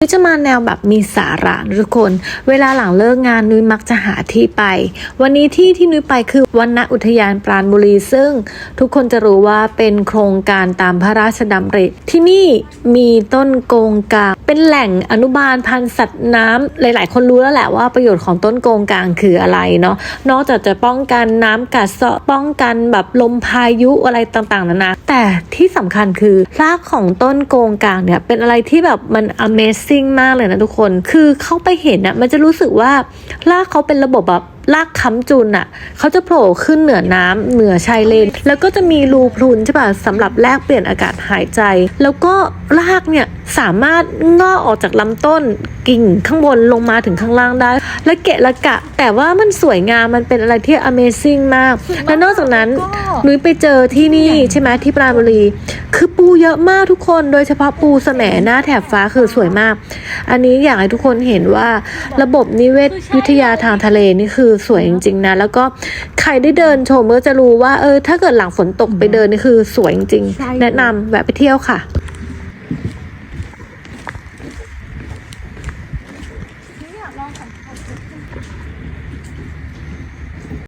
นุ้ยจะมาแนวแบบมีสาระทุกคน เวลาหลังเลิกงานนุ้ยมักจะหาที่ไป วันนี้ที่ที่นุ้ยไปคือวันณอุทยานปราณบุรี ซึ่งทุกคนจะรู้ว่าเป็นโครงการตามพระราชดำริที่นี่มีต้นโกงกาง เป็นแหล่งอนุบาลพันธุ์สัตว์น้ำหลาย ๆ คนรู้แล้วแหละว่าประโยชน์ของต้นโกงกางคืออะไรเนาะ นอกจากจะป้องกันน้ำกัดเซาะป้องกันแบบลมพายุอะไรต่าง ๆ นานา แต่ที่สำคัญคือรากของต้นโกงกางเนี่ยเป็นอะไรที่แบบมัน Amazing มากเลยนะทุกคน คือเข้าไปเห็นอะมันจะรู้สึกว่าลากเขาเป็นระบบแบบ รากค้ำจุนอะเขาจะโผล่ขึ้นเหนือน้ำเหนือชายเลน แล้วก็จะมีรูพรุนใช่ป่ะสำหรับแลกเปลี่ยนอากาศหายใจ แล้วก็รากเนี่ยสามารถงอกออกจากลำต้นกิ่งข้างบนลงมาถึงข้างล่างได้ และเกะละกะ แต่ว่ามันสวยงามมันเป็นอะไรที่ Amazing มาก และนอกจากนั้นนุ้ยไปเจอที่นี่ใช่ไหมที่ปราณบุรี คือปูเยอะมากทุกคนโดยเฉพาะปูแสมหน้าแถบฟ้าคือสวยมาก อันนี้อยากให้ทุกคนเห็นว่าระบบนิเวศวิทยาทางทะเลนี่คือสวยจริงๆนะ แล้วก็ใครได้เดินชมก็จะรู้ว่า เออ ถ้าเกิดหลังฝนตกไปเดินนี่คือสวยจริงใช่ๆแนะนำแวะไปเที่ยวค่ะ